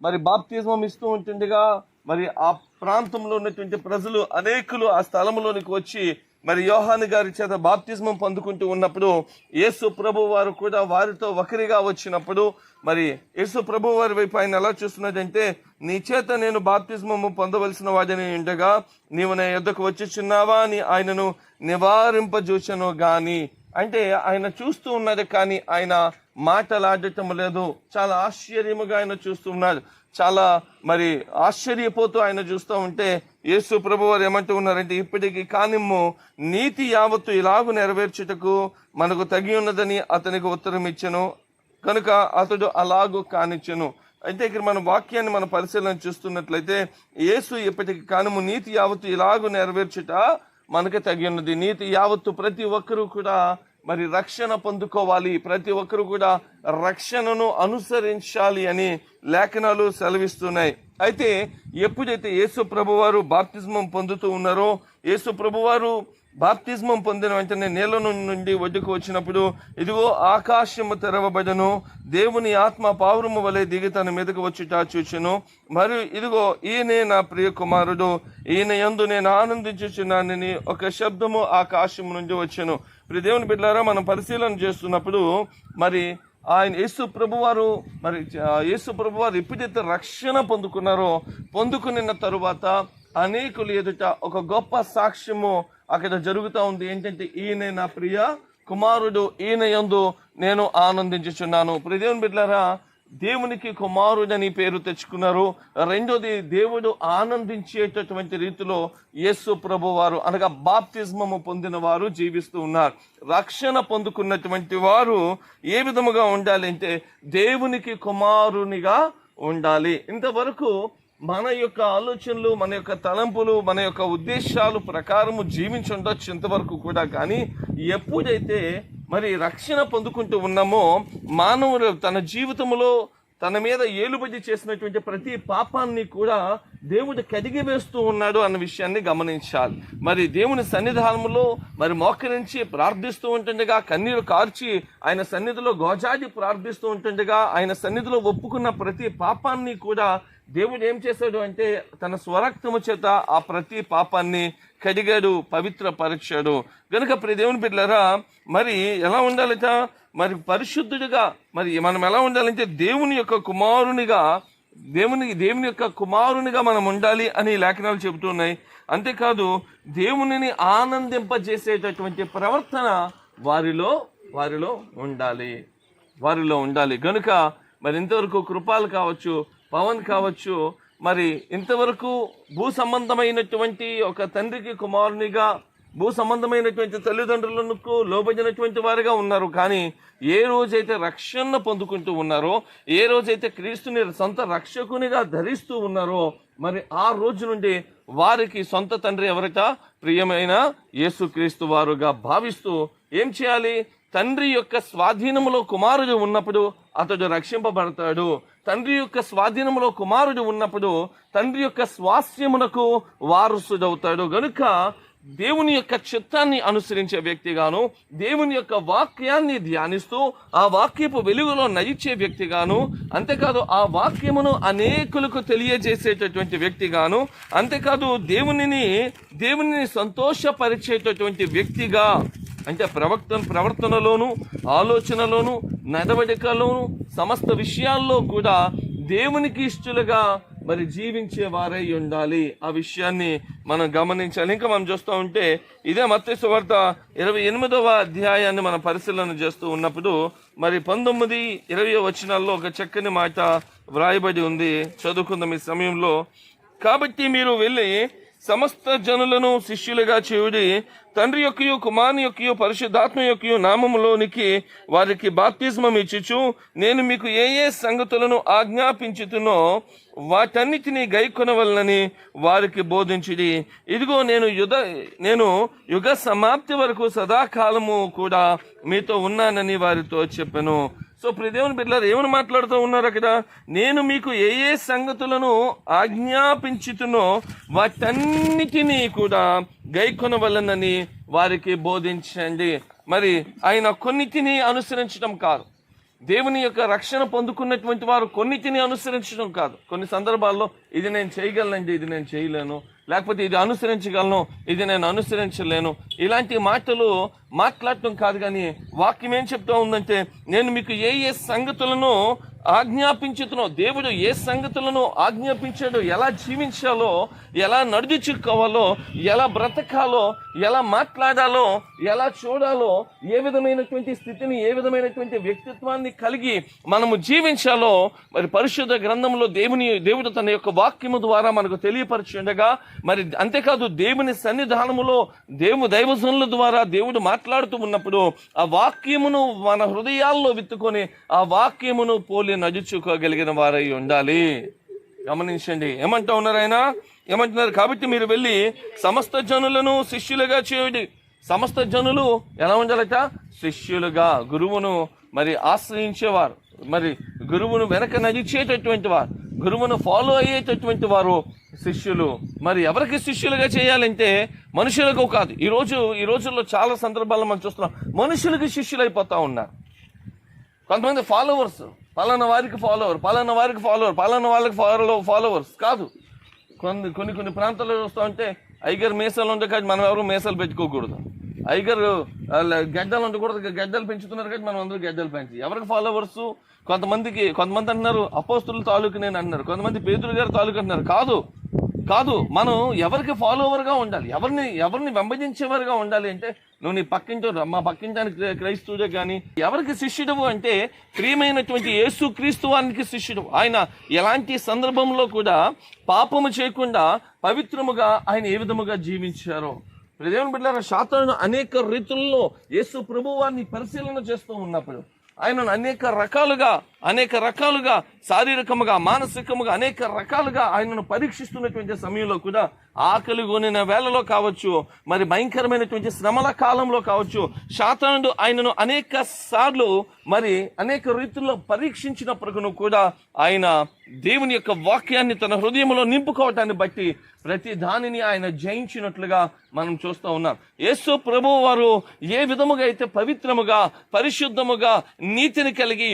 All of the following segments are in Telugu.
మరి బాప్తిజమం ఇస్తూ ఉంటుండగా మరి ఆ ప్రాంతంలో ఉన్నటువంటి ప్రజలు అనేకులు ఆ స్థలంలోనికి వచ్చి మరి యోహాను గారి చేత బాప్తిజమం పొందుకుంటూ ఉన్నప్పుడు యేసు ప్రభు వారు కూడా వారితో ఒకరిగా వచ్చినప్పుడు మరి యేసు ప్రభు వారి వైపు ఆయన ఎలా చూస్తున్నదంటే నీ చేత నేను బాప్తిజమము పొందవలసిన వాడిని ఉండగా నీవు నా యొద్దకు వచ్చిచున్నావా అని ఆయనను నివారింపజూచను గాని. అంటే ఆయన చూస్తూ ఉన్నది కానీ ఆయన మాటలాడటం లేదు చాలా ఆశ్చర్యముగా ఆయన చూస్తూ చాలా మరి ఆశ్చర్యపోతూ ఆయన చూస్తూ ఉంటే యేసు ప్రభు వారు ఏమంటూ ఉన్నారంటే ఇప్పటికి కానిమ్ము నీతి యావత్తు ఇలాగు నెరవేర్చుటకు మనకు తగి ఉన్నదని అతనికి ఉత్తరం ఇచ్చను. కనుక అతడు అలాగూ కానిచ్చను. అయితే ఇక్కడ మన వాక్యాన్ని మన పరిశీలన చూస్తున్నట్లయితే యేసు ఇప్పటికి కానుము నీతి యావత్తు ఇలాగు నెరవేర్చుట మనకు తగినది నీతి యావత్తు ప్రతి ఒక్కరూ కూడా మరి రక్షణ పొందుకోవాలి. ప్రతి ఒక్కరు కూడా రక్షణను అనుసరించాలి అని లేఖనాలు సెలవిస్తున్నాయి. అయితే ఎప్పుడైతే యేసు ప్రభువారు బాప్తిజమం పొందుతూ ఉన్నారో యేసు ప్రభువారు బాప్తిజమం పొందిన వెంటనే నేల నుండి ఒడ్డుకు వచ్చినప్పుడు ఇదిగో ఆకాశము తెరవబడను దేవుని ఆత్మ పావురము వలె దిగి తన మీదకు వచ్చుట చూచెను. మరియు ఇదిగో ఈయనే నా ప్రియ కుమారుడు ఈయన యందు నేను ఆనందించుచున్నానని ఒక శబ్దము ఆకాశం నుండి వచ్చాను. ఇప్పుడు దేవుని బిడ్డారా మనం పరిశీలన చేస్తున్నప్పుడు మరి ఆయన యేసు ప్రభువారు మరి యేసు ప్రభువారు ఎప్పుడైతే రక్షణ పొందుకున్నారో పొందుకున్న తరువాత అనేకులు ఎదుట ఒక గొప్ప సాక్ష్యము అక్కడ జరుగుతూ ఉంది. ఏంటంటే ఈయన నా ప్రియ కుమారుడు ఈయన యందు నేను ఆనందించుచున్నాను. ప్రదేవుని బిడ్డారా దేవునికి కుమారుడని పేరు తెచ్చుకున్నారు. రెండోది దేవుడు ఆనందించేటటువంటి రీతిలో యేసు ప్రభు వారు అనగా బాప్తిజమము పొందిన వారు జీవిస్తూ ఉన్నారు. రక్షణ పొందుకున్నటువంటి వారు ఏ విధముగా ఉండాలి అంటే దేవునికి కుమారునిగా ఉండాలి. ఇంతవరకు మన యొక్క ఆలోచనలు మన యొక్క తలంపులు మన యొక్క ఉద్దేశాలు ప్రకారము జీవించుండొచ్చు ఇంతవరకు కూడా. కానీ ఎప్పుడైతే మరి రక్షణ పొందుకుంటూ ఉన్నామో మానవుడు తన జీవితంలో తన మీద ఏలుబడి చేసినటువంటి ప్రతి పాపాన్ని కూడా దేవుడు కడిగి వేస్తూ ఉన్నాడు అన్న విషయాన్ని గమనించాలి. మరి దేవుని సన్నిధానంలో మరి మోకరించి ప్రార్థిస్తూ ఉంటుండగా కన్నీరు కార్చి ఆయన సన్నిధిలో గోజాడి ప్రార్థిస్తూ ఉంటుండగా ఆయన సన్నిధిలో ఒప్పుకున్న ప్రతి పాపాన్ని కూడా దేవుడు ఏం చేశాడు అంటే తన స్వరక్తము చేత ఆ ప్రతి పాపాన్ని కడిగాడు పవిత్రపరిచాడు. గనుక ప్రతి దేవుని బిడ్డలారా మరి ఎలా ఉండాలట? మరి పరిశుద్ధుడిగా మరి మనం ఎలా ఉండాలంటే దేవుని యొక్క కుమారునిగా దేవుని దేవుని యొక్క కుమారునిగా మనం ఉండాలి అని లేఖనాలు చెబుతున్నాయి. అంతేకాదు దేవునిని ఆనందింపజేసేటటువంటి ప్రవర్తన వారిలో వారిలో ఉండాలి. వారిలో ఉండాలి. గనుక మరి ఇంతవరకు కృపాలు కావచ్చు పవన్ కావచ్చు మరి ఇంతవరకు భూ సంబంధమైనటువంటి ఒక తండ్రికి కుమారునిగా భూ సంబంధమైనటువంటి తల్లిదండ్రులకు లోబడినటువంటి వారుగా ఉన్నారు. కానీ ఏ రోజైతే రక్షణ పొందుకుంటూ ఉన్నారో ఏ రోజైతే క్రీస్తుని సొంత రక్షకునిగా ధరిస్తూ ఉన్నారో మరి ఆ రోజు నుండి వారికి సొంత తండ్రి ఎవరిట? ప్రియమైన యేసుక్రీస్తు వారుగా భావిస్తూ ఏం చేయాలి? తండ్రి యొక్క స్వాధీనములో కుమారుడు ఉన్నప్పుడు అతడు రక్షింపబడతాడు. తండ్రి యొక్క స్వాధీనములో కుమారుడు ఉన్నప్పుడు తండ్రి యొక్క స్వాస్థ్యమునకు వారసుడవుతాడు. గనుక దేవుని యొక్క చిత్తాన్ని అనుసరించే వ్యక్తిగాను దేవుని యొక్క వాక్యాన్ని ధ్యానిస్తూ ఆ వాక్యపు వెలుగులో నయించే వ్యక్తిగాను అంతేకాదు ఆ వాక్యమును అనేకులకు తెలియజేసేటటువంటి వ్యక్తిగాను అంతేకాదు దేవునిని దేవునిని సంతోషపరిచేటటువంటి వ్యక్తిగా అంటే ప్రవక్త ప్రవర్తనలోను ఆలోచనలోను నడవడికలోను సమస్త విషయాల్లో కూడా దేవునికి ఇష్టలుగా మరి జీవించే వారై ఉండాలి. ఆ విషయాన్ని మనం గమనించాలి. ఇంకా మనం చూస్తూ ఉంటే ఇదే మత్స్య వార్త ఇరవై ఎనిమిదవ అధ్యాయాన్ని మనం పరిశీలన చేస్తూ ఉన్నప్పుడు మరి పంతొమ్మిది ఇరవై వచనాల్లో ఒక చక్కని మాట వ్రాయబడి ఉంది. చదువుకుందాం ఈ సమయంలో. కాబట్టి మీరు వెళ్ళి సమస్త జనులను శిష్యులుగా చేయుడి తండ్రి యొక్కయు కుమారుని యొక్కయు పరిశుద్ధాత్మ యొక్కయు నామములోనికి వారికి బాప్తిస్మం ఇచ్చుచు నేను మీకు ఏ ఏ సంగతులను ఆజ్ఞాపించుతునో వాటన్నిటినీ గైకొనవలనని వారికి బోధించిడి. ఇదిగో నేను యుగ నేను యుగ సమాప్తి వరకు సదాకాలము కూడా మీతో ఉన్నానని వారితో చెప్పాను. సో ప్రదేవుని బిడ్డలారు ఏమని మాట్లాడుతూ ఉన్నారు అక్కడ? నేను మీకు ఏ ఏ సంగతులను ఆజ్ఞాపించుతునో వాటన్నిటినీ కూడా గైకొనవలనని వారికి బోధించండి. మరి ఆయన కొన్నిటిని అనుసరించడం కాదు. దేవుని యొక్క రక్షణ పొందుకున్నటువంటి వారు కొన్నిటిని అనుసరించడం కాదు. కొన్ని సందర్భాల్లో ఇది నేను చేయగలనండి ఇది నేను చేయలేను. లేకపోతే ఇది అనుసరించగలను ఇది నేను అనుసరించలేను. ఇలాంటి మాటలు మాట్లాడటం కాదు కానీ వాక్యం ఏం చెప్తా ఉందంటే నేను మీకు ఏ ఏ సంగతులను ఆజ్ఞాపించుతున్నో దేవుడు ఏ సంగతులను ఆజ్ఞాపించాడో ఎలా జీవించాలో ఎలా నడుచుకోవాలో ఎలా బ్రతకాలో ఎలా మాట్లాడాలో ఎలా చూడాలో ఏ విధమైనటువంటి స్థితిని ఏ విధమైనటువంటి వ్యక్తిత్వాన్ని కలిగి మనము జీవించాలో మరి పరిశుద్ధ గ్రంథంలో దేవుని దేవుడు తన యొక్క వాక్యము ద్వారా మనకు తెలియపరచుండగా మరి అంతేకాదు దేవుని సన్నిధానములో దేవు దైవజనుల ద్వారా దేవుడు మాట్లాడుతూ ఉన్నప్పుడు ఆ వాక్యమును మన హృదయాల్లో విత్తుకొని ఆ వాక్యమును పోలి నడుచుకోగలిగిన వారై ఉండాలి. గమనించండి. ఏమంటా ఉన్నారు ఆయన? ఏమంటున్నారు? కాబట్టి మీరు వెళ్ళి సమస్త జనులను శిష్యులుగా చేయండి. సమస్త జనులు ఎలా ఉండాలట? శిష్యులుగా గురువును మరి ఆశ్రయించేవారు. మరి గురువును వెనక నడిచేటటువంటి వారు గురువును ఫాలో అయ్యేటటువంటి వారు శిష్యులు. మరి ఎవరికి శిష్యులుగా చేయాలంటే మనుషులకు కాదు. ఈరోజు ఈ రోజుల్లో చాలా సందర్భాల్లో మనం చూస్తున్నాం మనుషులకి శిష్యులు అయిపోతూ ఉన్నారు. కొంతమంది ఫాలోవర్స్ పలానా వారికి ఫాలోవర్ పలానా వారికి ఫాలోవర్ పలానా వాళ్ళకి ఫాలో ఫాలోవర్స్ కాదు. కొన్ని కొన్ని కొన్ని ప్రాంతాల్లో చూస్తూ ఉంటే ఐగర్ మేసాలు ఉంటే కానీ మనం ఎవరు మేసాలు పెంచుకోకూడదు ఐగర్ గడ్డలు ఉండకూడదు గడ్డలు పెంచుతున్నారు కానీ మనం అందరూ గడ్డలు పెంచి. ఎవరికి ఫాలోవర్స్ కొంతమందికి కొంతమంది అంటున్నారు అపోస్తుల తాలూకు నేను అంటున్నారు. కొంతమంది పేదరు గారు తాలూకు అంటున్నారు. కాదు. కాదు మనం ఎవరికి ఫాలోవర్గా ఉండాలి? ఎవరిని ఎవరిని వెంబడించేవారుగా ఉండాలి అంటే నువ్వు నీ పక్కింటో మా పక్కింటానికి క్రైస్తువుడే కానీ ఎవరికి శిష్యుడవు అంటే ప్రియమైనటువంటి యేసు క్రీస్తు వారికి శిష్యుడు. ఆయన ఎలాంటి సందర్భంలో కూడా పాపము చేయకుండా పవిత్రముగా ఆయన ఏ విధముగా జీవించారో. దేవుని బిడ్డారా శాతాను అనేక రీతుల్లో యేసు ప్రభువారిని పరిశీలన చేస్తూ ఉన్నప్పుడు ఆయనను అనేక రకాలుగా అనేక రకాలుగా శారీరకముగా మానసికముగా అనేక రకాలుగా ఆయనను పరీక్షిస్తున్నటువంటి సమయంలో కూడా ఆకలి కొనిన వేళలో కావచ్చు మరి భయంకరమైనటువంటి శ్రమల కాలంలో కావచ్చు శాతానుడు ఆయనను అనేక సార్లు మరి అనేక రీతుల్లో పరీక్షించినప్పటికను కూడా ఆయన దేవుని యొక్క వాక్యాన్ని తన హృదయంలో నింపుకోవటాన్ని బట్టి ప్రతి దానిని ఆయన జయించినట్లుగా మనం చూస్తూ ఉన్నాం. యేసు ప్రభు వారు ఏ విధముగా అయితే పవిత్రముగా పరిశుద్ధముగా నీతిని కలిగి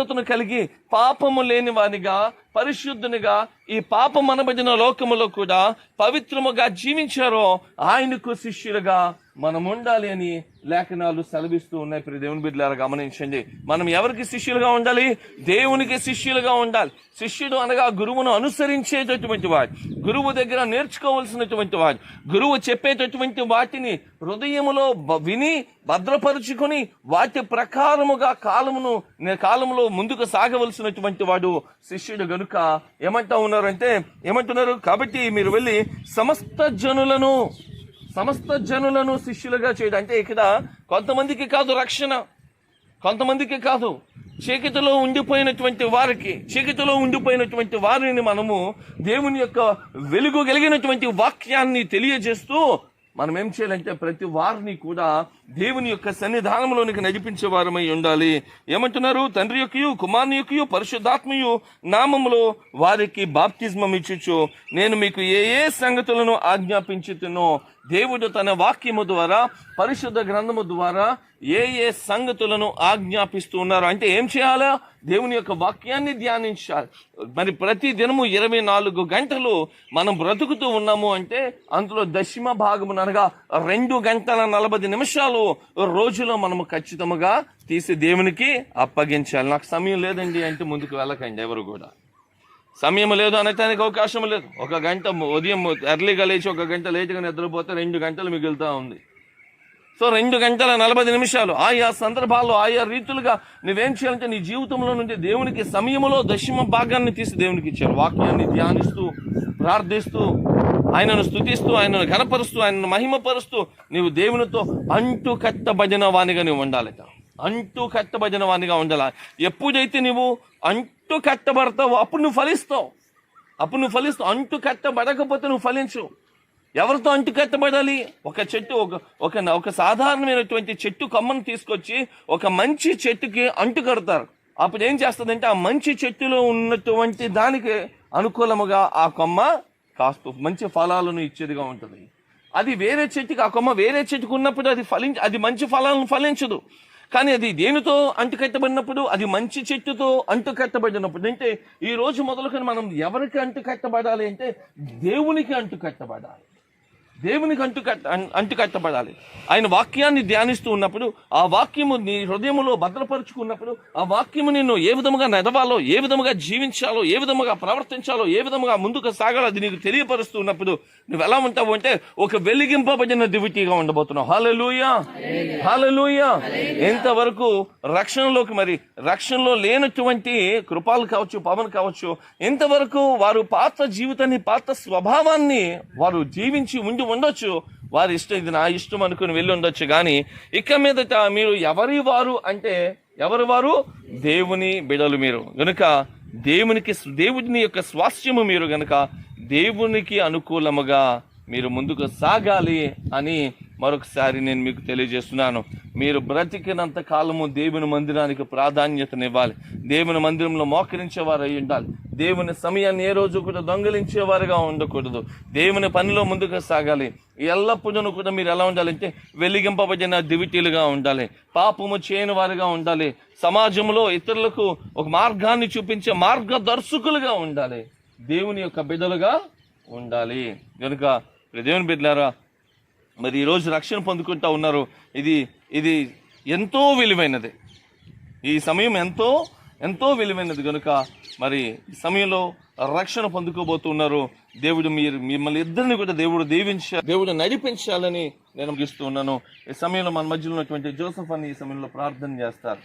పరిశుద్ధతను కలిగి పాపము లేని వానిగా పరిశుద్ధునిగా ఈ పాపం మనబడిన లోకములో కూడా పవిత్రముగా జీవించారో ఆయనకు శిష్యులుగా మనం ఉండాలి అని లేఖనాలు సెలవిస్తూ ఉన్నాయి. ప్రతి దేవుని బిడ్డలారా గమనించండి. మనం ఎవరికి శిష్యులుగా ఉండాలి? దేవునికి శిష్యులుగా ఉండాలి. శిష్యుడు అనగా గురువును అనుసరించేటటువంటి వాడు. గురువు దగ్గర నేర్చుకోవాల్సినటువంటి వాడు. గురువు చెప్పేటటువంటి వాటిని హృదయములో విని భద్రపరుచుకొని వాటి ప్రకారముగా కాలమును కాలములో ముందుకు సాగవలసినటువంటి వాడు శిష్యుడు కనుక ఏమంటా ఉన్నారంటే ఏమంటున్నారు? కాబట్టి మీరు వెళ్ళి సమస్త జనులను సమస్త జనులను శిష్యులుగా చేయడం. అంటే ఇక్కడ కొంతమందికి కాదు రక్షణ కొంతమందికి కాదు. చీకటిలో ఉండిపోయినటువంటి వారికి చీకటిలో ఉండిపోయినటువంటి వారిని మనము దేవుని యొక్క వెలుగు కలిగినటువంటి వాక్యాన్ని తెలియజేస్తూ మనం ఏం చేయాలంటే ప్రతి వారిని కూడా దేవుని యొక్క సన్నిధానంలోనికి నడిపించే వారమై ఉండాలి. ఏమంటున్నారు? తండ్రి యొక్కయు కుమారుని యొక్కయు పరిశుద్ధాత్మయు నామములో వారికి బాప్తిజమం ఇచ్చుచు నేను మీకు ఏ ఏ సంగతులను ఆజ్ఞాపించుతున్నో దేవుడు తన వాక్యము ద్వారా పరిశుద్ధ గ్రంథము ద్వారా ఏ ఏ సంగతులను ఆజ్ఞాపిస్తూ ఉన్నారు? అంటే ఏం చేయాలా? దేవుని యొక్క వాక్యాన్ని ధ్యానించాలి. మరి ప్రతి దినము ఇరవై నాలుగు గంటలు మనం బ్రతుకుతూ ఉన్నాము అంటే అందులో దశమ భాగము అనగా రెండు గంటల నలభై నిమిషాలు రోజులో మనము ఖచ్చితంగా తీసి దేవునికి అప్పగించాలి. నాకు సమయం లేదండి అంటే ముందుకు వెళ్ళకండి ఎవరు కూడా. సమయం లేదు అనటానికి అవకాశం లేదు. ఒక గంట ఉదయం ఎర్లీగా లేచి ఒక గంట లేటుగా నిద్రపోతే రెండు గంటలు మిగులుతూ ఉంది. సో రెండు గంటల నలభై నిమిషాలు ఆయా సందర్భాల్లో ఆయా రీతులుగా నువ్వేం చేయాలంటే నీ జీవితంలో నుండి దేవునికి సమయంలో దశమ భాగాన్ని తీసి దేవునికి ఇచ్చారు. వాక్యాన్ని ధ్యానిస్తూ ప్రార్థిస్తూ ఆయనను స్థుతిస్తూ ఆయనను ఘనపరుస్తూ ఆయనను మహిమపరుస్తూ నీవు దేవునితో అంటు కట్టబడిన వానిగా నువ్వు ఉండాలట. అంటూ కట్టబడిన వానిగా ఉండాలి? ఎప్పుడైతే నువ్వు అంటు కట్టబడతావో అప్పుడు నువ్వు ఫలిస్తావు. అప్పుడు నువ్వు ఫలిస్తావు. అంటు కట్టబడకపోతే నువ్వు ఫలించు ఎవరితో అంటు కట్టబడాలి? ఒక చెట్టు ఒక ఒక ఒక సాధారణమైనటువంటి చెట్టు కొమ్మను తీసుకొచ్చి ఒక మంచి చెట్టుకి అంటు కడతారు. అప్పుడు ఏం చేస్తుందంటే ఆ మంచి చెట్టులో ఉన్నటువంటి దానికి అనుకూలముగా ఆ కొమ్మ కాస్త మంచి ఫలాలను ఇచ్చేదిగా ఉంటుంది. అది వేరే చెట్టుకి ఆ కొమ్మ వేరే చెట్టుకు ఉన్నప్పుడు అది ఫలించ అది మంచి ఫలాలను ఫలించదు. కానీ అది దేనితో అంటుకట్టబడినప్పుడు? అది మంచి చెట్టుతో అంటుకట్టబడినప్పుడు. అంటే ఈ రోజు మొదలుకొని మనం ఎవరికి అంటుకట్టబడాలి అంటే దేవునికి అంటుకట్టబడాలి. దేవునికి అంటు కట్ట అం- అంటు కట్టబడాలి ఆయన వాక్యాన్ని ధ్యానిస్తూ ఉన్నప్పుడు ఆ వాక్యము నీ హృదయములో భద్రపరుచుకున్నప్పుడు ఆ వాక్యము నిన్ను ఏ విధముగా నడవాలో ఏ విధముగా జీవించాలో ఏ విధముగా ప్రవర్తించాలో ఏ విధముగా ముందుకు సాగాలో అది నీకు తెలియపరుస్తూ ఉన్నప్పుడు నువ్వు ఎలా ఉంటావు అంటే ఒక వెలిగింపబడిన దివిటీగా ఉండబోతున్నావు. హాలూయా హాలూయా ఎంతవరకు రక్షణలోకి మరి రక్షణలో లేనటువంటి కృపాలు కావచ్చు పవన్ కావచ్చు ఎంతవరకు వారు పాత జీవితాన్ని పాత స్వభావాన్ని వారు జీవించి ఉండి ఉండొచ్చు. వారి ఇష్టం ఇది నా ఇష్టం అనుకుని వెళ్ళి ఉండొచ్చు. కానీ ఇక మీదట మీరు ఎవరి వారు అంటే ఎవరి వారు? దేవుని బిడలు మీరు. గనుక దేవునికి దేవుని యొక్క స్వాస్థ్యము మీరు గనుక దేవునికి అనుకూలముగా మీరు ముందుకు సాగాలి అని మరొకసారి నేను మీకు తెలియజేస్తున్నాను. మీరు బ్రతికినంత కాలము దేవుని మందిరానికి ప్రాధాన్యతనివ్వాలి. దేవుని మందిరంలో మోకరించేవారు అయి ఉండాలి. దేవుని సమయాన్ని ఏ రోజు కూడా దొంగలించేవారుగా ఉండకూడదు. దేవుని పనిలో ముందుకు సాగాలి. ఎల్లప్పుడూ కూడా మీరు ఎలా ఉండాలంటే వెలిగింపబడిన దివిటీలుగా ఉండాలి. పాపము చేయని వారుగా ఉండాలి. సమాజంలో ఇతరులకు ఒక మార్గాన్ని చూపించే మార్గదర్శకులుగా ఉండాలి. దేవుని యొక్క బిడ్డలుగా ఉండాలి. కనుక దేవుని బిడ్డలారా మరి ఈరోజు రక్షణ పొందుకుంటా ఉన్నారు. ఇది ఇది ఎంతో విలువైనది. ఈ సమయం ఎంతో ఎంతో విలువైనది కనుక మరి ఈ సమయంలో రక్షణ పొందుకోబోతున్నారు. దేవుడు మీరు మిమ్మల్ని ఇద్దరిని కూడా దేవుడు దీవించ దేవుడు నడిపించాలని నేను ముగిస్తూ ఉన్నాను. ఈ సమయంలో మన మధ్యలో ఉన్నటువంటి జోసఫ్ అని ఈ సమయంలో ప్రార్థన చేస్తారు.